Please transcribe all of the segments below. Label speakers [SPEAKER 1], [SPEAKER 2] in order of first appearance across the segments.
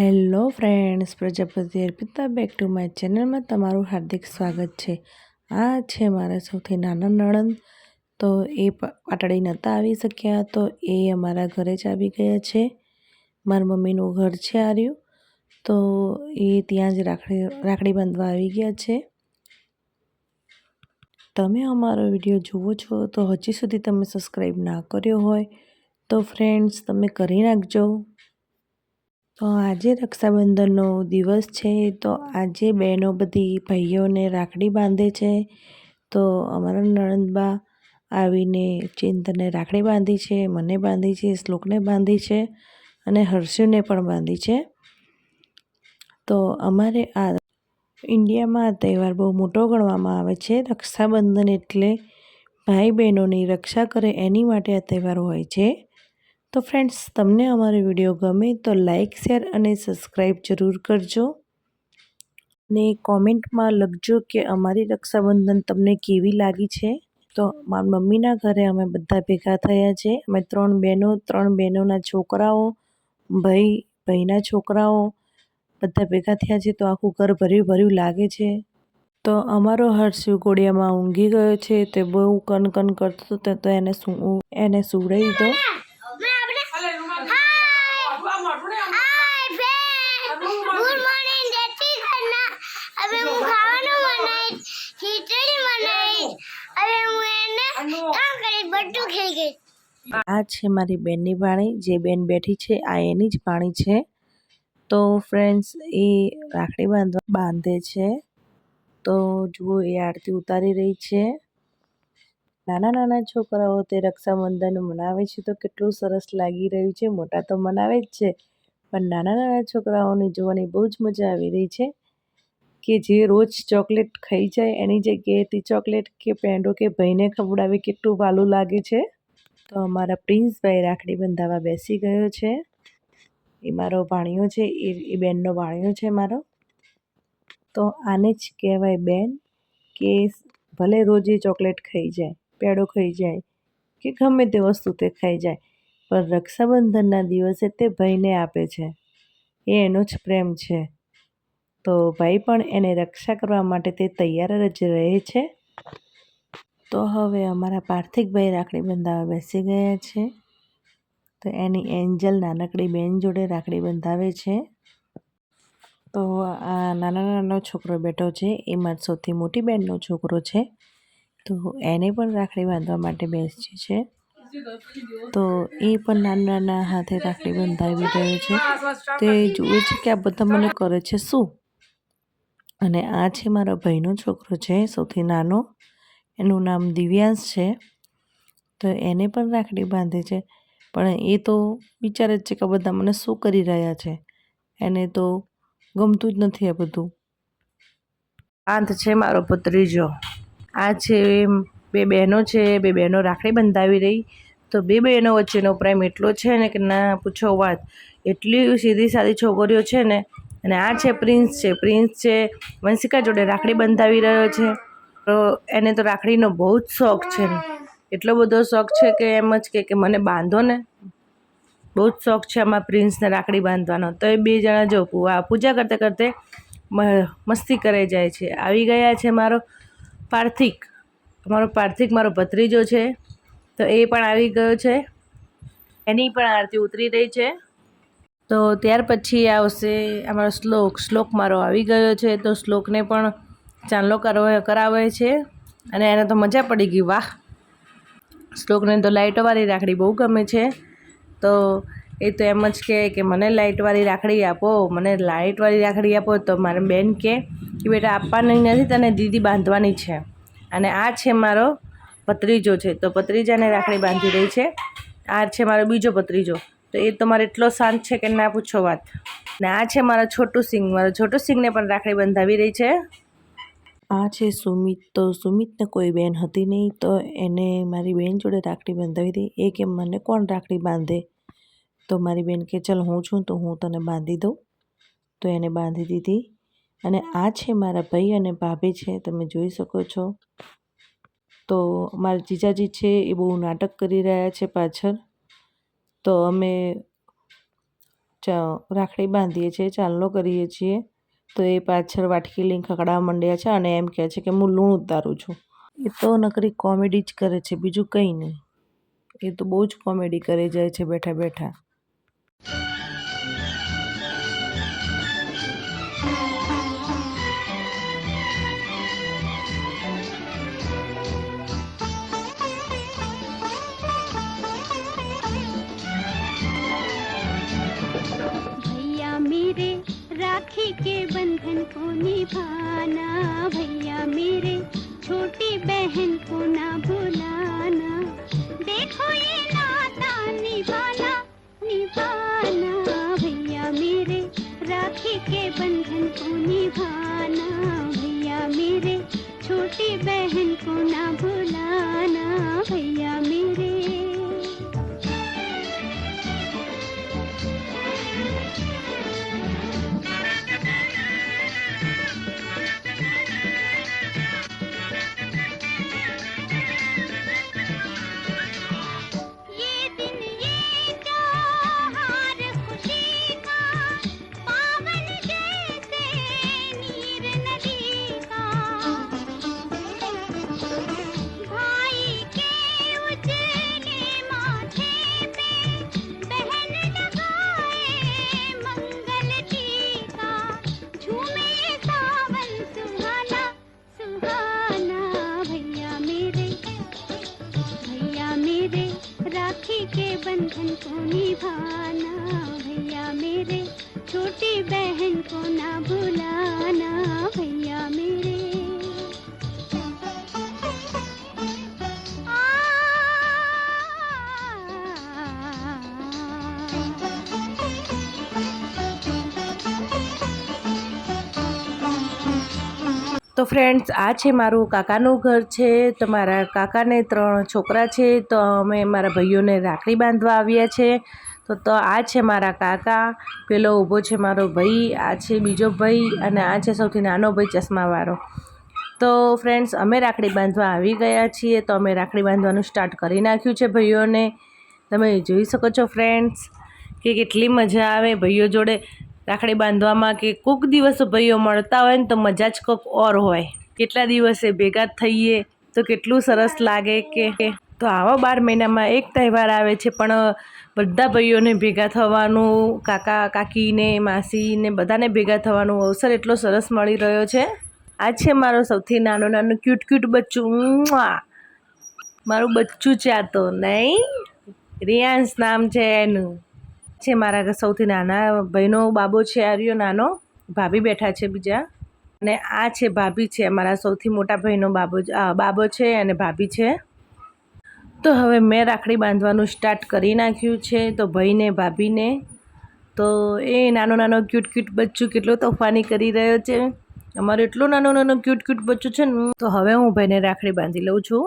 [SPEAKER 1] Hello friends, Prajapati Arpita back to my ચેનલમાં તમારું હાર્દિક સ્વાગત છે. આ છે મારા સૌથી નાના નણંદ. તો એ પાટડી નહોતા આવી શક્યા તો એ અમારા ઘરે જ આવી ગયા છે. મારા મમ્મીનું ઘર છે આર્યું. તો એ ત્યાં જ રાખડી રાખડી બાંધવા આવી ગયા છે. તમે અમારો વીડિયો જુઓ છો તો હજી સુધી તમે સબસ્ક્રાઈબ ના કર્યો હોય તો ફ્રેન્ડ્સ તમે કરી નાખજો. તો આજે રક્ષાબંધનનો દિવસ છે, તો આજે બહેનો બધી ભાઈઓને રાખડી બાંધે છે. તો અમારા નણંદબા આવીને ચિંતને રાખડી બાંધી છે, મને બાંધી છે, શ્લોકને બાંધી છે અને હર્ષિને પણ બાંધી છે. તો અમારે આ ઇન્ડિયામાં તહેવાર બહુ મોટો ગણવામાં આવે છે. રક્ષાબંધન એટલે ભાઈ બહેનોની રક્ષા કરે એની માટે આ તહેવાર હોય છે. તો ફ્રેન્ડ્સ તમને અમારો વીડિયો ગમે તો લાઇક શેર અને સબસ્ક્રાઈબ જરૂર કરજો. ને કોમેન્ટમાં લખજો કે અમારી રક્ષાબંધન તમને કેવી લાગી છે. તો મારા મમ્મીના ઘરે અમે બધા ભેગા થયા છે. અમે ત્રણ બહેનો, ત્રણ બહેનોના છોકરાઓ, ભાઈ, ભાઈના છોકરાઓ બધા ભેગા થયા છે. તો આખું ઘર ભર્યું ભર્યું લાગે છે. તો અમારો હર્ષિવ ગોળિયામાં ઊંઘી ગયો છે. તે બહુ કન કન કરતો હતો, તો એને એને સુવડાવી દીધો
[SPEAKER 2] ગુડ મોર્નિંગ જય શ્રી કૃષ્ણ હવે હું ખાવાનું બનાવીશ ખીચડી બનાવીશ હવે હું એને કામ કરીશ બધું ખાઈ ગઈ
[SPEAKER 1] આ છે મારી બેનની પાણી. જે બેન બેઠી છે આ એની જ પાણી છે. તો ફ્રેન્ડ્સ એ રાખડી બાંધવા બાંધે છે. તો જુઓ એ આરતી ઉતારી રહી છે. નાના નાના છોકરાઓ તે રક્ષાબંધન મનાવે છે. તો કેટલું સરસ લાગી રહ્યું છે. મોટા તો મનાવે જ છે. પણ નાના નાના છોકરાઓને જોવાની બહુ જ મજા આવી રહી છે. કે જે રોજ ચોકલેટ ખાઈ જાય, એની જગ્યાએ તે ચોકલેટ કે પેંડો કે ભાઈને ખવડાવે કેટલું વાલું લાગે છે? તો અમારા પ્રિન્સભાઈ રાખડી બંધાવા બેસી ગયો છે. એ મારો ભાણિયો છે, એ એ બેનનો ભાણિયો છે મારો. તો આને જ કહેવાય બેન કે ભલે રોજ એ ચોકલેટ ખાઈ જાય, પેડો ખાઈ જાય, કે ગમે તે વસ્તુ તે ખાઈ જાય, પણ રક્ષાબંધનના દિવસે તે ભાઈને આપે છે. એ એનો જ પ્રેમ છે. તો ભાઈ પણ એને રક્ષા કરવા માટે તે તૈયાર જ રહે છે. તો હવે અમારા પાર્થિકભાઈ રાખડી બંધાવવા બેસી ગયા છે. તો એની એન્જલ નાનકડી બેન જોડે રાખડી બંધાવે છે. તો આ નાનો નાનો છોકરો બેઠો છે. એ મારી સૌથી મોટી બેનનો છોકરો છે. તો એને પણ રાખડી બાંધવા માટે બેસી છે. તો એ પણ નાના નાના હાથે રાખડી બંધાવી રહ્યો છે. તે જુએ છે કે આ બધા મને કરે છે શું? અને આ છે મારા ભાઈનો છોકરો છે સૌથી નાનો. એનું નામ દિવ્યાંશ છે. તો એને પણ રાખડી બાંધે છે. પણ એ તો વિચારે જ છે કે બધા મને શું કરી રહ્યા છે. એને તો ગમતું જ નથી આ બધું. આંત છે મારો પુત્રીજો આ છે બે બહેનો છે. બે બહેનો રાખડી બંધાવી રહી. તો બે બહેનો વચ્ચેનો પ્રેમ એટલો છે ને કે ના પૂછો વાત. એટલી સીધી સાદી છોકરીઓ છે ને અને આ છે પ્રિન્સ છે. પ્રિન્સ છે, વંશિકા જોડે રાખડી બંધાવી રહ્યો છે. તો એને તો રાખડીનો બહુ જ શોખ છે. એટલો બધો શોખ છે કે એમ જ કે કે મને બાંધો ને. બહુ જ શોખ છે આમાં પ્રિન્સને રાખડી બાંધવાનો. તો એ બે જણા જો પૂજા કરતાં કરતે મસ્તી કરે જાય છે. આવી ગયા છે મારો પાર્થિક. મારો પાર્થિક મારો ભત્રીજો છે. તો એ પણ આવી ગયો છે. એની પણ આરતી ઉતરી રહી છે. તો ત્યાર પછી આવશે અમારો શ્લોક. શ્લોક મારો આવી ગયો છે, તો શ્લોકને પણ ચાંદલો કરવો, કરાવે છે અને એને તો મજા પડી ગઈ, વાહ! શ્લોકને તો લાઇટોવાળી રાખડી બહુ ગમે છે. તો એ તો એમ જ કહે કે મને લાઇટવાળી રાખડી આપો, મને લાઇટવાળી રાખડી આપો તો મારે બેન કહે કે બેટા આપવાની નથી, તને દીદી બાંધવાની છે. અને આ છે મારો ભત્રીજો છે, તો ભત્રીજાને રાખડી બાંધી રહી છે. આ છે મારો બીજો ભત્રીજો. તો એ તમારે એટલો શાંત છે કે ના પૂછો વાત. ને આ છે મારો છોટું સિંહ મારા છોટું સિંહને પણ રાખડી બંધાવી રહી છે. આ છે સુમિત. તો સુમિતને કોઈ બેન હતી નહીં, તો એને મારી બેન જોડે રાખડી બંધાવી હતી. એ કે મને કોણ રાખડી બાંધે? તો મારી બેન કે, ચલ, હું છું, તો હું તને બાંધી દઉં. તો એને બાંધી દીધી. અને આ છે મારા ભાઈ અને ભાભી છે, તમે જોઈ શકો છો. તો મારા જીજાજી છે, એ બહુ નાટક કરી રહ્યા છે પાછળ. તો અમે રાખડી બાંધીએ છીએ ચાંદલો કરીએ છીએ. તો એ પાછળ વાટકી લઈને ખકડાવા માંડ્યા છે અને એમ કહે છે કે હું લૂણ ઉતારું છું. એ તો નકરી કોમેડી જ કરે છે, બીજું કંઈ નહીં. એ તો બહુ જ કોમેડી કરે જાય છે બેઠા બેઠા.
[SPEAKER 3] के बंधन को निभाना भैया मेरे छोटी बहन को ना भुलाना छोटी बहन को ना भुलाना भैया मेरे
[SPEAKER 1] તો ફ્રેન્ડ્સ આ છે મારું કાકાનું ઘર છે તો મારા કાકાને ત્રણ છોકરા છે તો અમે મારા ભાઈઓને રાખડી બાંધવા આવ્યા છે તો તો આ છે મારા કાકા, પેલો ઊભો છે મારો ભાઈ, આ છે બીજો ભાઈ અને આ છે સૌથી નાનો ભાઈ ચશ્માવાળો. તો ફ્રેન્ડ્સ અમે રાખડી બાંધવા આવી ગયા છીએ, તો અમે રાખડી બાંધવાનું સ્ટાર્ટ કરી નાખ્યું છે ભાઈઓને. તમે જોઈ શકો છો ફ્રેન્ડ્સ કે કેટલી મજા આવે ભાઈઓ જોડે રાખડી બાંધવામાં, કે કોઈક દિવસ ભાઈઓ મળતા હોય ને તો મજા જ કોઈક ઓર હોય. કેટલા દિવસે ભેગા થઈએ તો કેટલું સરસ લાગે કે કે- તો આવા બાર મહિનામાં એક તહેવાર આવે છે, પણ બધા ભાઈઓને ભેગા થવાનું, કાકા, કાકીને, માસીને બધાને ભેગા થવાનું અવસર એટલો સરસ મળી રહ્યો છે. આ છે મારો સૌથી નાનો નાનો, ક્યુટ ક્યુટ બચ્ચું. મારું બચ્ચું છે આ તો, નહીં? રિયાન્સ નામ છે એનું. છે મારા સૌથી નાના ભાઈનો બાબો છે આર્યો નાનો. ભાભી બેઠા છે બીજા. અને આ છે ભાભી છે, મારા સૌથી મોટા ભાઈનો બાબો બાબો છે અને ભાભી છે. તો હવે મેં રાખડી બાંધવાનું સ્ટાર્ટ કરી નાખ્યું છે, તો ભાઈને, ભાભીને. તો એ નાનો નાનો ક્યુટ ક્યુટ બચ્ચું કેટલો તોફાની કરી રહ્યો છે. અમારો એટલો નાનો નાનો ક્યુટ ક્યુટ બચ્ચું છે ને, તો હવે હું ભાઈને રાખડી બાંધી લઉં છું.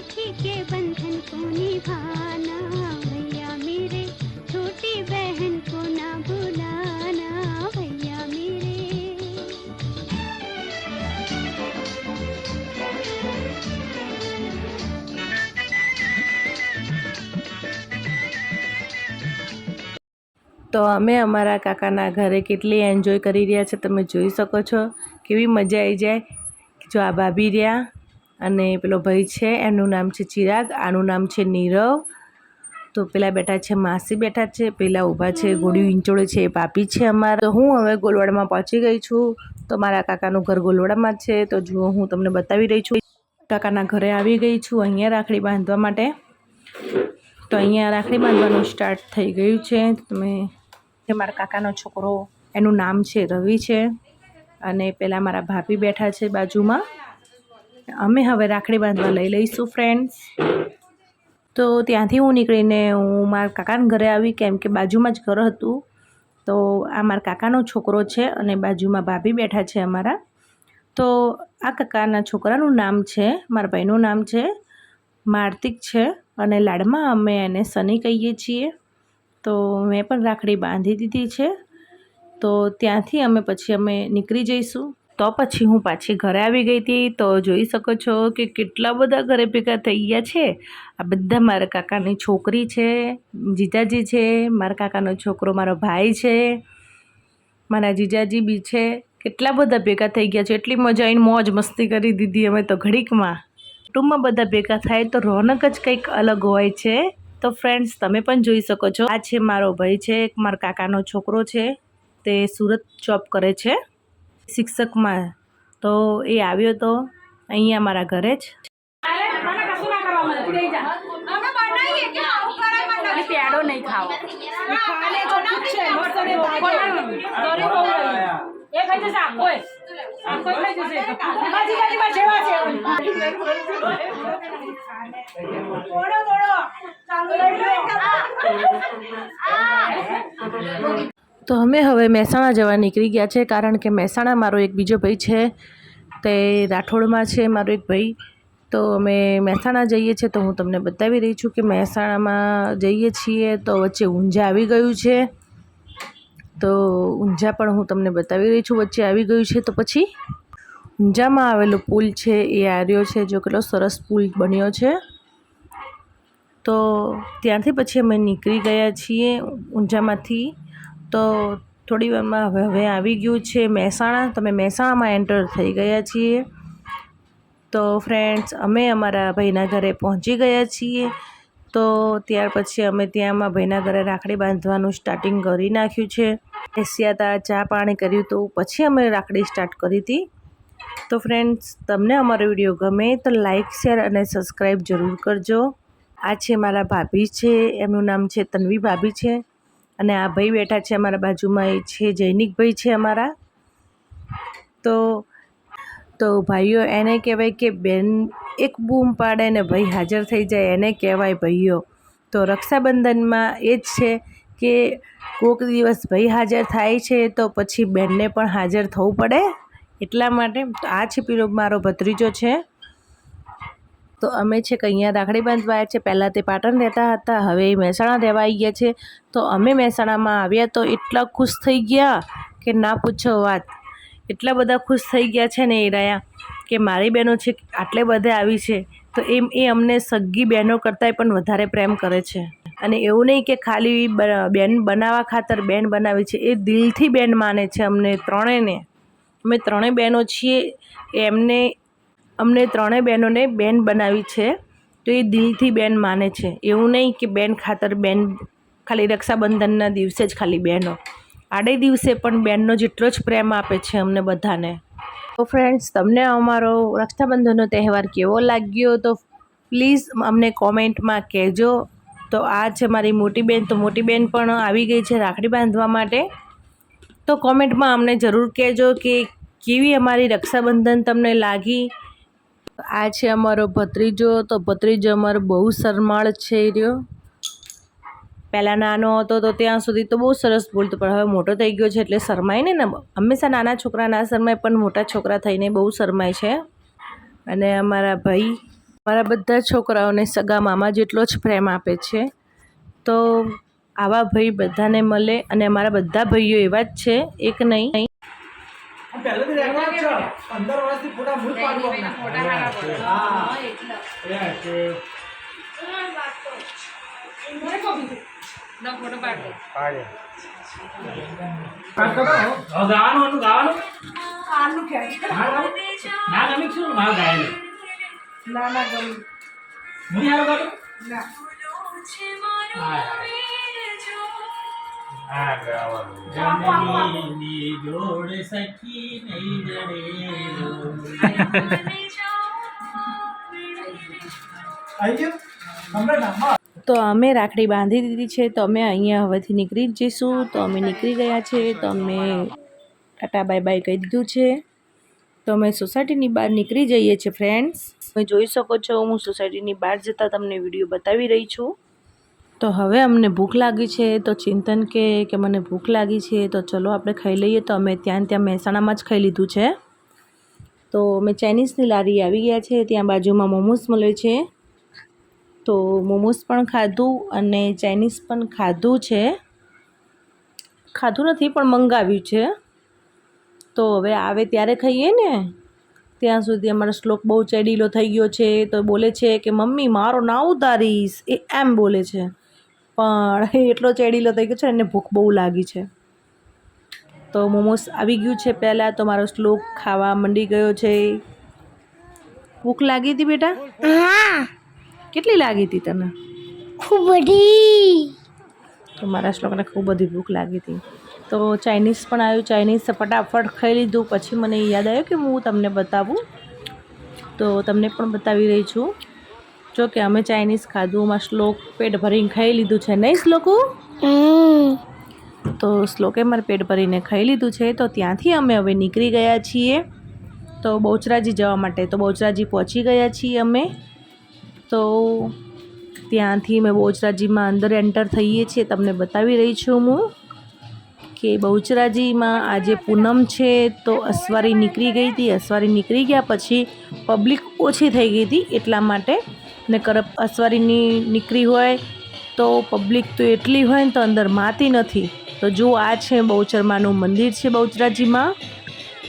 [SPEAKER 3] राखी के बंधन को निभाना भैया मेरे छोटी बहन को ना भुलाना भैया मेरे
[SPEAKER 1] તો અમે અમારા કાકાના ઘરે કેટલી એન્જોય કરી રહ્યા છે તમે જોઈ શકો છો કેવી મજા આવી જાય જો આ ભાભી રહ્યા અને પેલો ભાઈ છે, એનું નામ છે ચિરાગ, આનું નામ છે નીરવ. તો પેલા બેઠા છે, માસી બેઠા છે, પેલા ઊભા છે ગોળિયું ઈંચોળે છે, એ પાપી છે અમારા. હું હવે ગોલવાડમાં પહોંચી ગઈ છું. તો મારા કાકાનું ઘર ગોલવાડામાં છે. તો જુઓ, હું તમને બતાવી રહી છું. કાકાના ઘરે આવી ગઈ છું, અહીંયા રાખડી બાંધવા માટે. તો અહીંયા રાખડી બાંધવાનું સ્ટાર્ટ થઈ ગયું છે. તમે જે મારા કાકાનો છોકરો, એનું નામ છે રવિ છે. અને પેલા મારા ભાભી બેઠા છે બાજુમાં. અમે હવે રાખડી બાંધવા લઈ લઈશું ફ્રેન્ડ્સ તો ત્યાંથી હું નીકળીને હું મારા કાકાના ઘરે આવી, કેમ કે બાજુમાં જ ઘર હતું. તો આ મારા કાકાનો છોકરો છે અને બાજુમાં ભાભી બેઠા છે અમારા. તો આ કાકાના છોકરાનું નામ છે, મારા ભાઈનું નામ છે, માર્તિક છે અને લાડમાં અમે એને સની કહીએ છીએ. તો મેં પણ રાખડી બાંધી દીધી છે. તો ત્યાંથી અમે પછી અમે નીકળી જઈશું. તો પછી હું પાછી ઘરે આવી ગઈ હતી તો જોઈ શકો છો કે કેટલા બધા ઘરે ભેગા થઈ ગયા છે. આ બધા મારા કાકાની છોકરી છે, જીજાજી છે, મારા કાકાનો છોકરો, મારો ભાઈ છે, મારા જીજાજી બી છે. કેટલા બધા ભેગા થઈ ગયા છે. એટલી મજા આવીને મોજ મસ્તી કરી દીધી અમે તો ઘડીકમાં. કુટુંબમાં બધા ભેગા થાય તો રોનક જ કંઈક અલગ હોય છે. તો ફ્રેન્ડ્સ તમે પણ જોઈ શકો છો. આ છે મારો ભાઈ છે, એક મારા કાકાનો છોકરો છે. તે સુરત જોબ કરે છે. શિક્ષકમાં. તો એ આવ્યો તો અહીંયા મારા ઘરે જ.
[SPEAKER 4] પેડો નહીં ખાવ જશે આખો આખો ખાઈ જશે બાજી બાજીમાં જેવા છે
[SPEAKER 1] તો અમે હવે મહેસાણા જવા નીકળી ગયા છે, કારણ કે મહેસાણા મારો એક બીજો ભાઈ છે, તે રાઠોડમાં છે મારો એક ભાઈ. તો અમે મહેસાણા જઈએ છીએ તો હું તમને બતાવી રહી છું કે મહેસાણામાં જઈએ છીએ તો વચ્ચે ઊંઝા આવી ગયું છે. તો ઊંઝા પણ હું તમને બતાવી રહી છું વચ્ચે આવી ગયું છે તો પછી ઊંઝામાં આવેલો પુલ છે એ આર્યો છે, જો કેટલો સરસ પુલ બન્યો છે. તો ત્યાંથી પછી અમે નીકળી ગયા છીએ ઊંઝામાંથી. તો થોડી વારમાં હવે હવે આવી ગયું છે મહેસાણા. તમે મહેસાણામાં એન્ટર થઈ ગયા છીએ. તો ફ્રેન્ડ્સ અમે અમારા ભાઈના ઘરે પહોંચી ગયા છીએ. તો ત્યાર પછી અમે ત્યાંમાં ભાઈના ઘરે રાખડી બાંધવાનું સ્ટાર્ટિંગ કરી નાખ્યું છે. બેસ્યા હતા ચા પાણી કર્યું હતું પછી અમે રાખડી સ્ટાર્ટ કરી હતી. તો ફ્રેન્ડ્સ તમને અમારો વીડિયો ગમે તો લાઇક શેર અને સબસ્ક્રાઈબ જરૂર કરજો. આ છે મારા ભાભી છે, એમનું નામ છે તન્વી ભાભી છે. અને આ ભાઈ બેઠા છે અમારા બાજુમાં, એ છે જૈનિકભાઈ છે અમારા. તો તો ભાઈઓ, એને કહેવાય કે બેન એક બૂમ પાડે ને ભાઈ હાજર થઈ જાય, એને કહેવાય ભાઈઓ. તો રક્ષાબંધનમાં એ જ છે કે કોઈક દિવસ ભાઈ હાજર થાય છે, તો પછી બેનને પણ હાજર થવું પડે એટલા માટે. આ છે પેલો મારો ભત્રીજો છે. તો અમે છે કે અહીંયા રાખડી બાંધવા છે. પહેલાં તે પાટણ રહેતા હતા, હવે એ મહેસાણા રહેવા આવી ગયા છે. તો અમે મહેસાણામાં આવ્યા તો એટલા ખુશ થઈ ગયા કે ના પૂછો વાત. એટલા બધા ખુશ થઈ ગયા છે ને એ રહ્યા કે મારી બહેનો છે આટલે બધે આવી છે. તો એમ એ અમને સગી બહેનો કરતાંય પણ વધારે પ્રેમ કરે છે. અને એવું નહીં કે ખાલી બેન બનાવવા ખાતર બેન બનાવી છે. એ દિલથી બેન માને છે અમને ત્રણેયને. અમે ત્રણેય બહેનો છીએ. એમને અમને ત્રણેય બહેનોને બેન બનાવી છે, તો એ દિલથી બેન માને છે. એવું નહીં કે બેન ખાતર બેન ખાલી રક્ષાબંધનના દિવસે જ ખાલી બહેનો. આડે દિવસે પણ બેનનો જેટલો જ પ્રેમ આપે છે અમને બધાને. તો ફ્રેન્ડ્સ તમને અમારો રક્ષાબંધનનો તહેવાર કેવો લાગ્યો તો પ્લીઝ અમને કોમેન્ટમાં કહેજો. તો આ છે મારી મોટી બેન, તો મોટી બેન પણ આવી ગઈ છે રાખડી બાંધવા માટે. તો કોમેન્ટમાં અમને જરૂર કહેજો કે કેવી અમારી રક્ષાબંધન તમને લાગી? આ છે અમારો ભત્રીજો, તો ભત્રીજો અમારો બહુ શરમાળ છે રહ્યો. પહેલાં નાનો હતો તો ત્યાં સુધી તો બહુ સરસ બોલતો, પણ હવે મોટો થઈ ગયો છે એટલે શરમાય ને હંમેશા નાના છોકરા ના શરમાય, પણ મોટા છોકરા થઈને બહુ શરમાય છે. અને અમારા ભાઈ, અમારા બધા છોકરાઓને સગા મામા જેટલો જ પ્રેમ આપે છે. તો આવા ભાઈ બધાને મળે, અને અમારા બધા ભાઈઓ એવા જ છે, એક નહીં.
[SPEAKER 5] પહેલેથી રેકોર્ડ છે. પંદર વર્ષથી ફોટા હું જ પાડું અમને. હા. એ છે.
[SPEAKER 4] ફોટો પાડ.
[SPEAKER 6] હવે ગાવાનું હતું ના ગમી મારું ગાયેલું હું હા હા ગાવાનું
[SPEAKER 1] તો અમે રાખડી બાંધી દીધી છે, તો અમે અહીંયા હવેથી નીકળી જ જઈશું. તો અમે નીકળી ગયા છે, તો અમે ટાટા બાય બાય કહી દીધું છે. તો અમે સોસાયટીની બહાર નીકળી જઈએ છીએ ફ્રેન્ડ્સ તમે જોઈ શકો છો, હું સોસાયટીની બહાર જતાં તમને વીડિયો બતાવી રહી છું. તો હવે અમને ભૂખ લાગી છે, તો ચિંતન કે કે મને ભૂખ લાગી છે, તો ચલો આપણે ખાઈ લઈએ. તો અમે ત્યાં ત્યાં મહેસાણામાં જ ખાઈ લીધું છે. તો અમે ચાઇનીઝની લારી આવી ગયા છે, ત્યાં બાજુમાં મોમોસ મળે છે. તો મોમોસ પણ ખાધું અને ચાઇનીઝ પણ ખાધું છે. ખાધું નથી, પણ મંગાવ્યું છે. તો હવે આવે ત્યારે ખાઈએ ને. ત્યાં સુધી અમારો શ્લોક બહુ ચેડીલો થઈ ગયો છે, તો બોલે છે કે, મમ્મી, મારો ના ઉતારીશ. એ એમ બોલે છે. પણ એટલો ચેડીલો થઈ ગયો છે એને ભૂખ બહુ લાગી છે. તો મોમોસ આવી ગયું છે પહેલાં તો મારો શ્લોક ખાવા મંડી ગયો છે. ભૂખ લાગી હતી બેટા?
[SPEAKER 2] હા.
[SPEAKER 1] કેટલી લાગી હતી તને?
[SPEAKER 2] ખૂબ બધી.
[SPEAKER 1] તો મારા શ્લોકને ખૂબ બધી ભૂખ લાગી હતી. તો ચાઇનીઝ પણ આવ્યું ચાઇનીઝ ફટાફટ ખાઈ લીધું. પછી મને યાદ આવ્યું કે હું તમને બતાવું. તો તમને પણ બતાવી રહી છું. જો કે અમે ચાઇનીઝ ખાધું એમાં શ્લોક પેટ ભરીને ખાઈ લીધું છે નહીં શ્લોકો? તો શ્લોકે મારે પેટ ભરીને ખાઈ લીધું છે તો ત્યાંથી અમે હવે નીકળી ગયા છીએ. તો બહુચરાજી જવા માટે તો બહુચરાજી પહોંચી ગયા છીએ અમે. તો ત્યાંથી મેં બહુચરાજીમાં અંદર એન્ટર થઈએ છીએ તમને બતાવી રહી છું હું કે બહુચરાજીમાં આજે પૂનમ છે તો અસવારી નીકળી ગઈ હતી અસવારી નીકળી ગયા પછી પબ્લિક ઓછી થઈ ગઈ હતી એટલા માટે ને કરપ અસવારીની નીકળી હોય તો પબ્લિક તો એટલી હોય ને તો અંદર માતી નથી. તો જો આ છે બહુચરમાનું મંદિર છે બહુચરાજીમાં.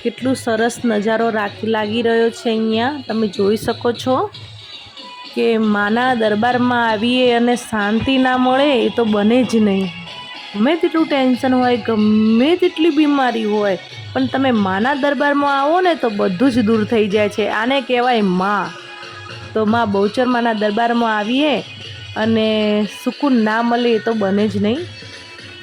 [SPEAKER 1] કેટલું સરસ નજારો રાખી લાગી રહ્યો છે અહીંયા. તમે જોઈ શકો છો કે માના દરબારમાં આવીએ અને શાંતિ ના મળે એ તો બને જ નહીં. ગમે તેટલું ટેન્શન હોય, ગમે તેટલી બીમારી હોય, પણ તમે માના દરબારમાં આવો ને તો બધું જ દૂર થઈ જાય છે. આને કહેવાયમાં. તો માં બહુચરમાના દરબારમાં આવીએ અને સુકૂન ના મળે એ તો બને જ નહીં.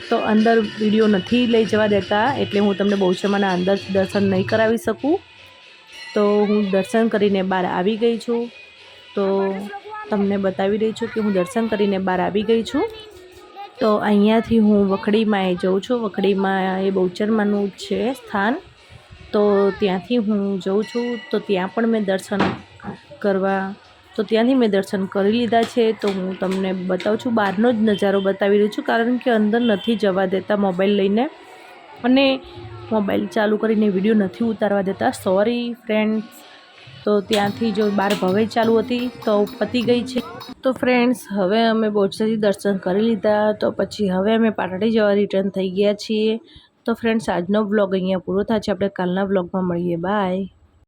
[SPEAKER 1] તો અંદર વીડિયો નથી લઈ જવા દેતા, એટલે હું તમને બહુચરમાના અંદર દર્શન નહીં કરાવી શકું. તો હું દર્શન કરીને બહાર આવી ગઈ છું. તો તમને બતાવી રહી છું કે હું દર્શન કરીને બહાર આવી ગઈ છું. તો અહીંયાથી હું વખડીમાં એ જઉં છું. વખડીમાં એ બહુચરમાનું છે સ્થાન. તો ત્યાંથી હું જઉં છું. તો ત્યાં પણ મેં દર્શન કરવા. તો ત્યાંથી મેં દર્શન કરી લીધા છે. તો હું તમને બતાવું છું. બહારનો જ નજારો બતાવી રહી છું, કારણ કે અંદર નથી જવા દેતા મોબાઈલ લઈને. અને મોબાઈલ ચાલુ કરીને વીડિયો નથી ઉતારવા દેતા. સોરી ફ્રેન્ડ્સ તો ત્યાંથી જો બહાર ભવે ચાલુ હતી, તો પતી ગઈ છે. તો ફ્રેન્ડ્સ હવે અમે બોચરાજી દર્શન કરી લીધા. તો પછી હવે અમે પાટડી જવા રિટર્ન થઈ ગયા છીએ. તો ફ્રેન્ડ્સ આજનો બ્લોગ અહીંયા પૂરો થાય છે. આપણે કાલના બ્લોગમાં મળીએ. બાય